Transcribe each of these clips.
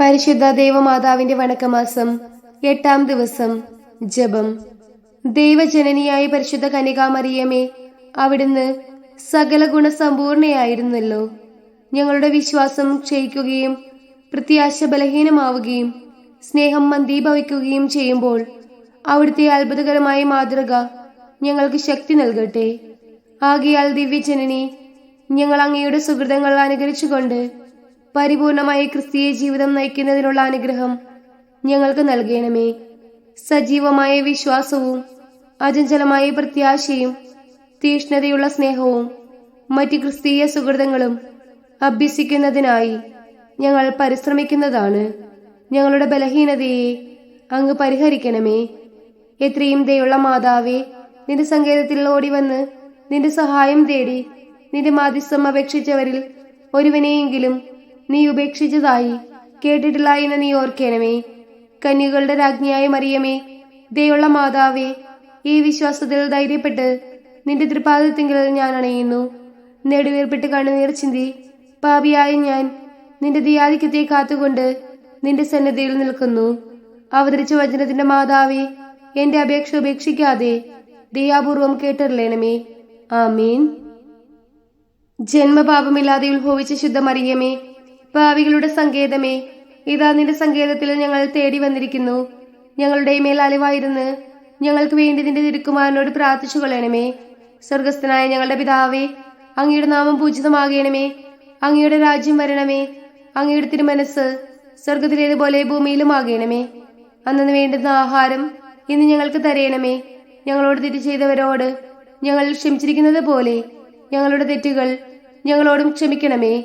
പരിശുദ്ധ ദേവമാതാവിന്റെ വണക്കമാസം എട്ടാം ദിവസം ജപം. ദൈവജനനിയായ പരിശുദ്ധ കനികാമറിയമേ അവിടുന്ന് സകല ഗുണസമ്പൂർണയായിരുന്നല്ലോ ഞങ്ങളുടെ വിശ്വാസം ക്ഷയിക്കുകയും പ്രത്യാശ ബലഹീനമാവുകയും സ്നേഹം മന്ദീഭവിക്കുകയും ചെയ്യുമ്പോൾ അവിടുത്തെ അത്ഭുതകരമായ മാതൃക ഞങ്ങൾക്ക് ശക്തി നൽകട്ടെ. ആകിയാൽ ദിവ്യജനനി ഞങ്ങൾ അങ്ങയുടെ സുഹൃതങ്ങൾ അനുകരിച്ചുകൊണ്ട് പരിപൂർണമായ ക്രിസ്തീയ ജീവിതം നയിക്കുന്നതിനുള്ള അനുഗ്രഹം ഞങ്ങൾക്ക് നൽകണമേ. സജീവമായ വിശ്വാസവും അചഞ്ചലമായ പ്രത്യാശയും തീഷ്ണതയുള്ള സ്നേഹവും മറ്റ് ക്രിസ്തീയ സുഹൃതങ്ങളും അഭ്യസിക്കുന്നതിനായി ഞങ്ങൾ പരിശ്രമിക്കുന്നതാണ്. ഞങ്ങളുടെ ബലഹീനതയെ അങ്ങ് പരിഹരിക്കണമേ. എത്രയും ദയുള്ള മാതാവേ നിന്റെ സങ്കേതത്തിൽ ഓടി വന്ന് നിന്റെ സഹായം തേടി നിന്റെ മാധ്യസ്ഥം അപേക്ഷിച്ചവരിൽ ഒരുവനെയെങ്കിലും നീ ഉപേക്ഷിച്ചതായി കേട്ടിട്ടില്ല എന്ന് നീ ഓർക്കേണമേ. കന്യകളുടെ രാജ്ഞിയായ മറിയമേ ദയുള്ള മാതാവേ ഈ വിശ്വാസത്തിൽ ധൈര്യപ്പെട്ട് നിന്റെ തൃപാദത്തിങ്കിൽ ഞാൻ അണയുന്നു. നെടുവേർപ്പെട്ട് കണ്ണുനീർ ചിന്തി പാപിയായ ഞാൻ നിന്റെ ദിയാധിക്യത്തെ കാത്തുകൊണ്ട് നിന്റെ സന്നദ്ധയിൽ നിൽക്കുന്നു. അവതരിച്ച വചനത്തിന്റെ മാതാവേ എന്റെ അപേക്ഷ ഉപേക്ഷിക്കാതെ ദയാപൂർവം കേട്ടറിയണമേ ആമീൻ. ജന്മപാപമില്ലാതെ ഉത്ഭവിച്ച ശുദ്ധമറിയമേ പാവികളുടെ സങ്കേതമേ ഇതാ നിന്റെ സങ്കേതത്തിൽ ഞങ്ങൾ തേടി വന്നിരിക്കുന്നു. ഞങ്ങളുടെ മേൽ അലിവായിരുന്ന് ഞങ്ങൾക്ക് വേണ്ടി നിന്റെ തിരുക്കുമാരനോട് പ്രാർത്ഥിച്ചു കൊള്ളണമേ. സ്വർഗസ്ഥനായ ഞങ്ങളുടെ പിതാവേ അങ്ങയുടെ നാമം പൂജിതമാകണമേ. അങ്ങയുടെ രാജ്യം വരണമേ. അങ്ങയുടെ തിരുമനസ് സ്വർഗത്തിലേതുപോലെ ഭൂമിയിലും ആകണമേ. അന്നു വേണ്ടുന്ന ആഹാരം ഇന്ന് ഞങ്ങൾക്ക് തരയണമേ ഞങ്ങളോട് തെറ്റ് ചെയ്തവരോട് ഞങ്ങൾ ക്ഷമിച്ചിരിക്കുന്നത് പോലെ ഞങ്ങളുടെ തെറ്റുകൾ ഞങ്ങളോടും ക്ഷമിക്കണമേ.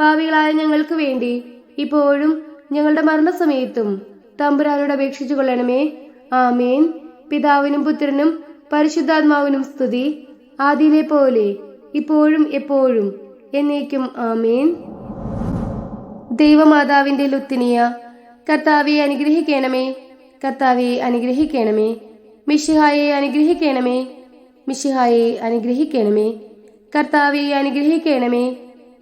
പാവികളായ ഞങ്ങൾക്ക് വേണ്ടി ഇപ്പോഴും ഞങ്ങളുടെ മരണസമയത്തും തമ്പുരാനോട് അപേക്ഷിച്ചു കൊള്ളണമേ. ആമേൻ. പിതാവിനും പുത്രനും പരിശുദ്ധാത്മാവിനും സ്തുതി. ആദിയിലെ പോലെ ഇപ്പോഴും എപ്പോഴും എന്നേക്കും ആമേൻ. ദൈവമാതാവിന്റെ ലുത്തിനിയ കർത്താവെ അനുഗ്രഹിക്കണമേ. കർത്താവെ അനുഗ്രഹിക്കണമേ. മിഷിഹായെ അനുഗ്രഹിക്കണമേ. മിഷിഹായെ അനുഗ്രഹിക്കണമേ. കർത്താവെ അനുഗ്രഹിക്കണമേ.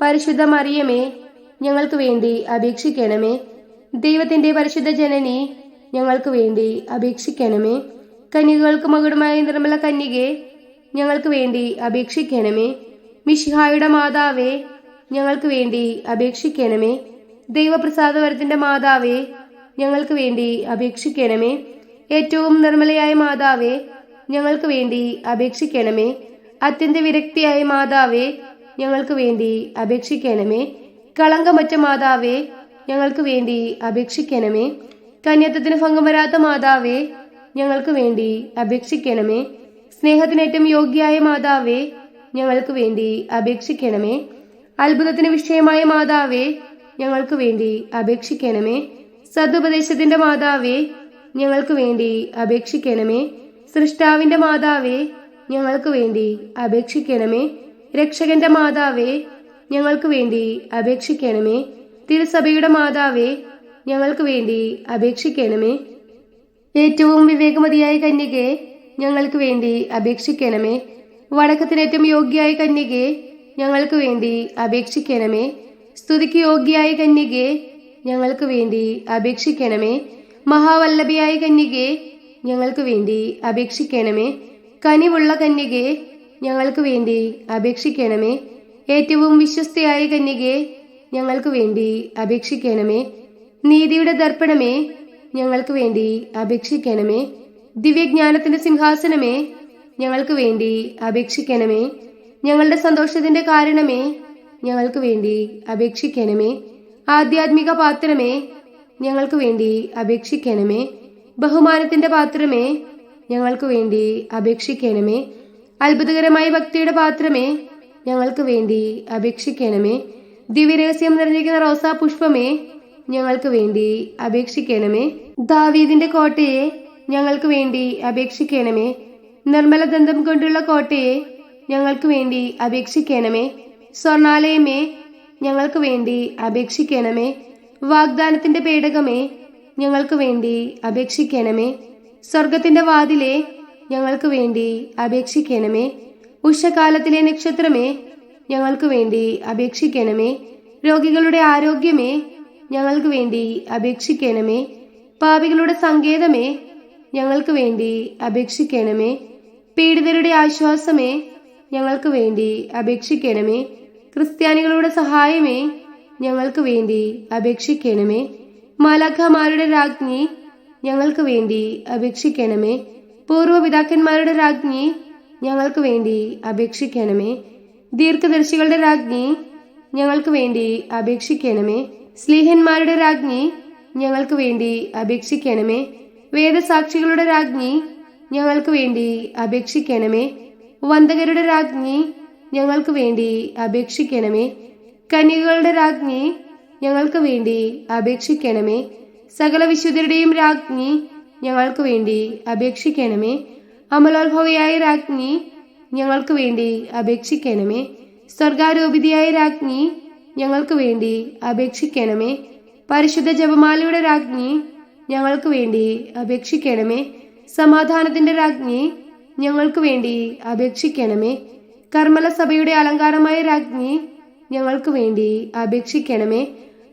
പരിശുദ്ധ മറിയമേ ഞങ്ങൾക്ക് വേണ്ടി അപേക്ഷിക്കണമേ. ദൈവത്തിന്റെ പരിശുദ്ധ ജനനി ഞങ്ങൾക്ക് വേണ്ടി അപേക്ഷിക്കണമേ. കന്യകൾക്ക് മകുടമായ നിർമ്മല കന്യകെ ഞങ്ങൾക്ക് വേണ്ടി അപേക്ഷിക്കണമേ. മിഷിഹായുടെ മാതാവേ ഞങ്ങൾക്ക് വേണ്ടി അപേക്ഷിക്കണമേ. ദൈവപ്രസാദവരത്തിന്റെ മാതാവേ ഞങ്ങൾക്ക് വേണ്ടി അപേക്ഷിക്കണമേ. ഏറ്റവും നിർമ്മലയായ മാതാവേ ഞങ്ങൾക്ക് വേണ്ടി അപേക്ഷിക്കണമേ. അത്യന്ത വിരക്തിയായ മാതാവേ ഞങ്ങൾക്ക് വേണ്ടി അപേക്ഷിക്കണമേ. കളങ്കമറ്റ മാതാവേ ഞങ്ങൾക്ക് വേണ്ടി അപേക്ഷിക്കണമേ. കന്യത്വത്തിന് ഭംഗം വരാത്ത മാതാവേ ഞങ്ങൾക്ക് വേണ്ടി അപേക്ഷിക്കണമേ. സ്നേഹത്തിനേറ്റവും യോഗ്യായ മാതാവേ ഞങ്ങൾക്ക് വേണ്ടി അപേക്ഷിക്കണമേ. അത്ഭുതത്തിന് വിഷയമായ മാതാവേ ഞങ്ങൾക്ക് വേണ്ടി അപേക്ഷിക്കണമേ. സതുപദേശത്തിന്റെ മാതാവേ ഞങ്ങൾക്ക് വേണ്ടി അപേക്ഷിക്കണമേ. സൃഷ്ടാവിന്റെ മാതാവേ ഞങ്ങൾക്ക് വേണ്ടി അപേക്ഷിക്കണമേ. രക്ഷകന്റെ മാതാവേ ഞങ്ങൾക്ക് വേണ്ടി അപേക്ഷിക്കണമേ. തിരുസഭയുടെ മാതാവേ ഞങ്ങൾക്ക് വേണ്ടി അപേക്ഷിക്കണമേ. ഏറ്റവും വിവേകമതിയായ കന്യകെ ഞങ്ങൾക്ക് വേണ്ടി അപേക്ഷിക്കണമേ. വടക്കത്തിനേറ്റം യോഗ്യയായ കന്യകെ ഞങ്ങൾക്ക് വേണ്ടി അപേക്ഷിക്കണമേ. സ്തുതിക്ക് യോഗ്യയായ കന്യകെ ഞങ്ങൾക്ക് വേണ്ടി അപേക്ഷിക്കണമേ. മഹാവല്ലഭിയായ കന്യകെ ഞങ്ങൾക്ക് വേണ്ടി അപേക്ഷിക്കണമേ. കനിവുള്ള കന്യകെ ഞങ്ങൾക്ക് വേണ്ടി അപേക്ഷിക്കണമേ. ഏറ്റവും വിശ്വസ്തയായ കന്യകെ ഞങ്ങൾക്ക് വേണ്ടി അപേക്ഷിക്കണമേ. നീതിയുടെ ദർപ്പണമേ ഞങ്ങൾക്ക് വേണ്ടി അപേക്ഷിക്കണമേ. ദിവ്യജ്ഞാനത്തിന്റെ സിംഹാസനമേ ഞങ്ങൾക്ക് വേണ്ടി അപേക്ഷിക്കണമേ. ഞങ്ങളുടെ സന്തോഷത്തിന്റെ കാരണമേ ഞങ്ങൾക്ക് വേണ്ടി അപേക്ഷിക്കണമേ. ആധ്യാത്മിക പാത്രമേ ഞങ്ങൾക്ക് വേണ്ടി അപേക്ഷിക്കണമേ. ബഹുമാനത്തിന്റെ പാത്രമേ ഞങ്ങൾക്ക് വേണ്ടി അപേക്ഷിക്കണമേ. അത്ഭുതകരമായ ഭക്തിയുടെ പാത്രമേ ഞങ്ങൾക്ക് വേണ്ടി അപേക്ഷിക്കണമേ. ദിവ്യരഹസ്യം നിറഞ്ഞിരിക്കുന്ന റോസാ പുഷ്പമേ ഞങ്ങൾക്ക് വേണ്ടി അപേക്ഷിക്കണമേ. ദാവീദിന്റെ കോട്ടയെ ഞങ്ങൾക്ക് വേണ്ടി അപേക്ഷിക്കണമേ. നിർമ്മല ദന്തം കൊണ്ടുള്ള കോട്ടയെ ഞങ്ങൾക്ക് വേണ്ടി അപേക്ഷിക്കണമേ. സ്വർണാലയമേ ഞങ്ങൾക്ക് വേണ്ടി അപേക്ഷിക്കണമേ. വാഗ്ദാനത്തിന്റെ പേടകമേ ഞങ്ങൾക്ക് വേണ്ടി അപേക്ഷിക്കണമേ. സ്വർഗത്തിന്റെ വാതിലെ ഞങ്ങൾക്ക് വേണ്ടി അപേക്ഷിക്കണമേ. ഉഷകാലത്തിലെ നക്ഷത്രമേ ഞങ്ങൾക്ക് വേണ്ടി അപേക്ഷിക്കണമേ. രോഗികളുടെ ആരോഗ്യമേ ഞങ്ങൾക്ക് വേണ്ടി അപേക്ഷിക്കണമേ. പാപികളുടെ സങ്കേതമേ ഞങ്ങൾക്ക് വേണ്ടി അപേക്ഷിക്കണമേ. പീഡിതരുടെ ആശ്വാസമേ ഞങ്ങൾക്ക് വേണ്ടി അപേക്ഷിക്കണമേ. ക്രിസ്ത്യാനികളുടെ സഹായമേ ഞങ്ങൾക്ക് വേണ്ടി അപേക്ഷിക്കണമേ. മാലാഖമാരുടെ രാജ്ഞി ഞങ്ങൾക്ക് വേണ്ടി അപേക്ഷിക്കണമേ. പൂർവപിതാക്കന്മാരുടെ രാജ്ഞി ഞങ്ങൾക്ക് വേണ്ടി അപേക്ഷിക്കണമേ. ദീർഘദർശികളുടെ രാജ്ഞി ഞങ്ങൾക്ക് വേണ്ടി അപേക്ഷിക്കണമേ. സ്ലീഹന്മാരുടെ രാജ്ഞി ഞങ്ങൾക്ക് വേണ്ടി അപേക്ഷിക്കണമേ. വേദസാക്ഷികളുടെ രാജ്ഞി ഞങ്ങൾക്ക് വേണ്ടി അപേക്ഷിക്കണമേ. വന്ദകരുടെ രാജ്ഞി ഞങ്ങൾക്ക് വേണ്ടി അപേക്ഷിക്കണമേ. കന്യകകളുടെ രാജ്ഞി ഞങ്ങൾക്ക് വേണ്ടി അപേക്ഷിക്കണമേ. സകല വിശുദ്ധരുടെയും രാജ്ഞി ഞങ്ങൾക്ക് വേണ്ടി അപേക്ഷിക്കണമേ. അമലോത്ഭവയായ രാജ്ഞി ഞങ്ങൾക്ക് വേണ്ടി അപേക്ഷിക്കണമേ. സ്വർഗാരോപിതയായ രാജ്ഞി ഞങ്ങൾക്ക് വേണ്ടി അപേക്ഷിക്കണമേ. പരിശുദ്ധ ജപമാലയുടെ രാജ്ഞി ഞങ്ങൾക്ക് വേണ്ടി അപേക്ഷിക്കണമേ. സമാധാനത്തിന്റെ രാജ്ഞി ഞങ്ങൾക്ക് വേണ്ടി അപേക്ഷിക്കണമേ. കർമ്മല സഭയുടെ അലങ്കാരമായ രാജ്ഞി ഞങ്ങൾക്ക് വേണ്ടി അപേക്ഷിക്കണമേ.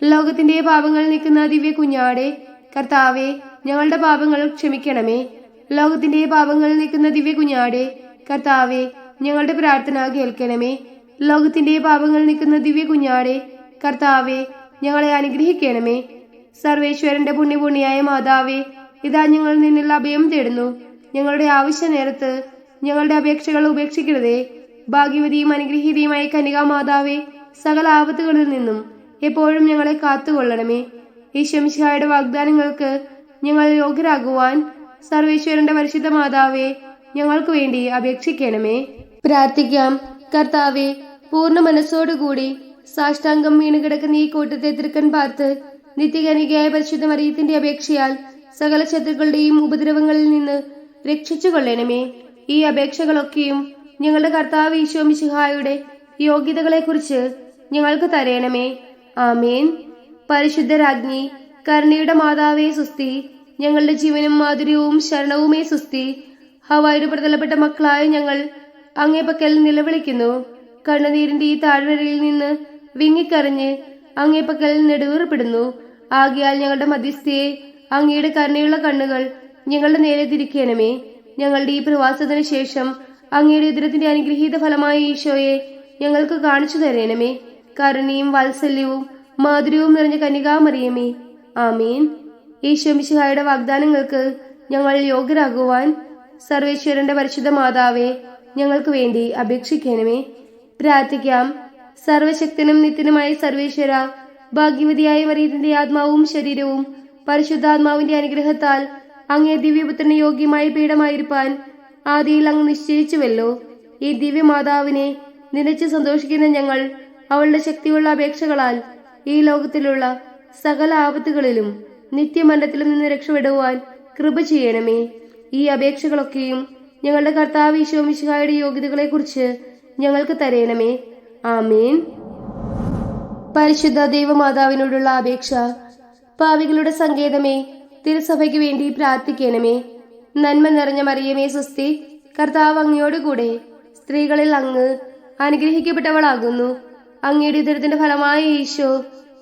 ലോകത്തിന്റെ പാപങ്ങൾ നിൽക്കുന്ന ദിവ്യ കുഞ്ഞാടെ കർത്താവെ ഞങ്ങളുടെ പാപങ്ങൾ ക്ഷമിക്കണമേ. ലോകത്തിന്റെ പാപങ്ങൾ നീക്കുന്ന ദിവ്യ കുഞ്ഞാടെ കർത്താവെ ഞങ്ങളുടെ പ്രാർത്ഥന കേൾക്കണമേ. ലോകത്തിന്റെ പാപങ്ങൾ നീക്കുന്ന ദിവ്യ കുഞ്ഞാടെ കർത്താവെ ഞങ്ങളെ അനുഗ്രഹിക്കണമേ. സർവേശ്വരന്റെ പുണ്യപുണ്യായ മാതാവേ ഇതാ ഞങ്ങൾ നിന്നുള്ള അഭയം തേടുന്നു. ഞങ്ങളുടെ ആവശ്യ നേരത്ത് ഞങ്ങളുടെ അപേക്ഷകൾ ഉപേക്ഷിക്കരുതേ. ഭാഗ്യവതിയും അനുഗ്രഹീതയുമായ കനികാ മാതാവേ സകല ആപത്തുകളിൽ നിന്നും എപ്പോഴും ഞങ്ങളെ കാത്തുകൊള്ളണമേ. ഈ ശംശായുടെ വാഗ്ദാനങ്ങൾക്ക് ഞങ്ങൾ യോഗ്യരാകുവാൻ സർവേശ്വരന്റെ പരിശുദ്ധ മാതാവേ ഞങ്ങൾക്ക് വേണ്ടി അപേക്ഷിക്കണമേ. പ്രാർത്ഥിക്കാം. കർത്താവെ പൂർണ മനസ്സോടുകൂടി സാഷ്ടാംഗം വീണ് കിടക്കുന്ന ഈ കൂട്ടത്തെ തൃക്കൻ പാർത്ത് നിത്യകനികയായ പരിശുദ്ധ മറിയത്തിന്റെ അപേക്ഷയാൽ സകല ശത്രുക്കളുടെയും ഉപദ്രവങ്ങളിൽ നിന്ന് രക്ഷിച്ചു കൊള്ളണമേ ഈ അപേക്ഷകളൊക്കെയും ഞങ്ങളുടെ കർത്താവ് ഈശോ മിശിഹായുടെ യോഗ്യതകളെക്കുറിച്ച് ഞങ്ങൾക്ക് തരയണമേ ആമേൻ. പരിശുദ്ധരാജ്ഞി കരുണയുടെ മാതാവേ സുസ്തി ഞങ്ങളുടെ ജീവനും മാധുര്യവും ശരണവുമേ സുസ്തി. ഹവായുടെ പ്രതലപ്പെട്ട മക്കളായ ഞങ്ങൾ അങ്ങേ പക്കൽ നിലവിളിക്കുന്നു. കണ്ണുനീരിന്റെ ഈ താഴ്വരയിൽ നിന്ന് വിങ്ങിക്കറിഞ്ഞ് അങ്ങേ പക്കൽ നെടുവേർപ്പെടുന്നു. ആകിയാൽ ഞങ്ങളുടെ മധ്യസ്ഥയെ അങ്ങയുടെ കരുണയുള്ള കണ്ണുകൾ ഞങ്ങളുടെ നേരെ തിരിക്കണമേ. ഞങ്ങളുടെ ഈ പ്രവാസത്തിന് ശേഷം അങ്ങയുടെ ഉദരത്തിന്റെ അനുഗ്രഹീത ഫലമായ ഈശോയെ ഞങ്ങൾക്ക് കാണിച്ചു തരണമേ. കരുണയും വാത്സല്യവും മാധുര്യവും നിറഞ്ഞ കന്യകാമറിയമേ. ആമീൻ. ഈ ശമിശിഹായുടെ വാഗ്ദാനങ്ങൾക്ക് ഞങ്ങൾ യോഗ്യരാകുവാൻ സർവേശ്വരന്റെ പരിശുദ്ധ മാതാവേ ഞങ്ങൾക്ക് വേണ്ടി അപേക്ഷിക്കണമേ. പ്രാർത്ഥിക്കാം. സർവശക്തനും നിത്യനുമായ സർവേശ്വര ഭാഗ്യവതിയായ മറിയത്തിന്റെ ആത്മാവും ശരീരവും പരിശുദ്ധാത്മാവിന്റെ അനുഗ്രഹത്താൽ അങ്ങേ ദിവ്യപുത്രന് യോഗ്യമായ പീഠമായിരിക്കാൻ ആദിയിൽ അങ്ങ് നിശ്ചയിച്ചുവല്ലോ. ഈ ദിവ്യമാതാവിനെ നിലച്ച് സന്തോഷിക്കുന്ന ഞങ്ങൾ അവളുടെ ശക്തിയുള്ള അപേക്ഷകളാൽ ഈ ലോകത്തിലുള്ള സകല ആപത്തുകളിലും നിത്യമരണത്തിലും നിന്ന് രക്ഷപ്പെടുവാൻ കൃപ ചെയ്യണമേ. ഈ അപേക്ഷകളൊക്കെയും ഞങ്ങളുടെ കർത്താവ് ഈശോമിശിഹായുടെ യോഗ്യതകളെ കുറിച്ച് ഞങ്ങൾക്ക് തരയണമേ ആമീൻ. പരിശുദ്ധ ദൈവമാതാവിനോടുള്ള അപേക്ഷ. പാവികളുടെ സങ്കേതമേ തിരുസഭയ്ക്ക് വേണ്ടി പ്രാർത്ഥിക്കണമേ. നന്മ നിറഞ്ഞ മറിയമേ സ്വസ്തി കർത്താവ് അങ്ങയോടുകൂടെ സ്ത്രീകളിൽ അങ്ങ് അനുഗ്രഹിക്കപ്പെട്ടവളാകുന്നു. അങ്ങയുടെ ഉദരത്തിന്റെ ഫലമായ ഈശോ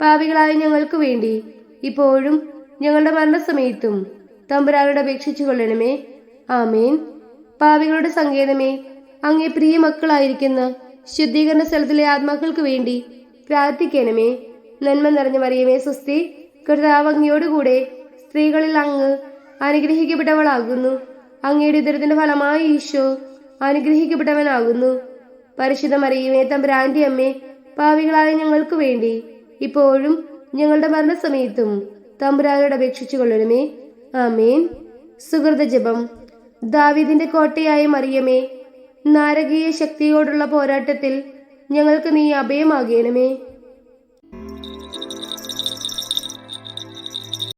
പാപികളായ ഞങ്ങൾക്ക് വേണ്ടി ഇപ്പോഴും ഞങ്ങളുടെ മരണസമയത്തും തമ്പുരാനോട് അപേക്ഷിച്ചു കൊള്ളണമേ. ആമേൻ. പാപികളുടെ സങ്കേതമേ അങ്ങേ പ്രിയ മക്കളായിരിക്കുന്ന ശുദ്ധീകരണ സ്ഥലത്തിലെ ആത്മാക്കൾക്ക് വേണ്ടി പ്രാർത്ഥിക്കണമേ. നന്മ നിറഞ്ഞ മറിയമേ സ്വസ്തി കൃതാവങ്ങിയോടുകൂടെ സ്ത്രീകളിൽ അങ്ങ് അനുഗ്രഹിക്കപ്പെട്ടവളാകുന്നു. അങ്ങയുടെ ഉദരത്തിന്റെ ഫലമായ ഈശോ അനുഗ്രഹിക്കപ്പെട്ടവനാകുന്നു. പരിശുദ്ധ മറിയമേ തമ്പുരാന്റെ അമ്മേ പാവികളായ ഞങ്ങൾക്ക് വേണ്ടി ഇപ്പോഴും ഞങ്ങളുടെ മരണസമയത്തും തമ്പുരാനോട് അപേക്ഷിച്ചു കൊള്ളണമേ. ആമേൻ. സുഹൃത ജപം. ദാവീദിന്റെ കോട്ടയായ മറിയമേ നാരകീയ ശക്തിയോടുള്ള പോരാട്ടത്തിൽ ഞങ്ങൾക്ക് നീ അഭയമാകണമേ.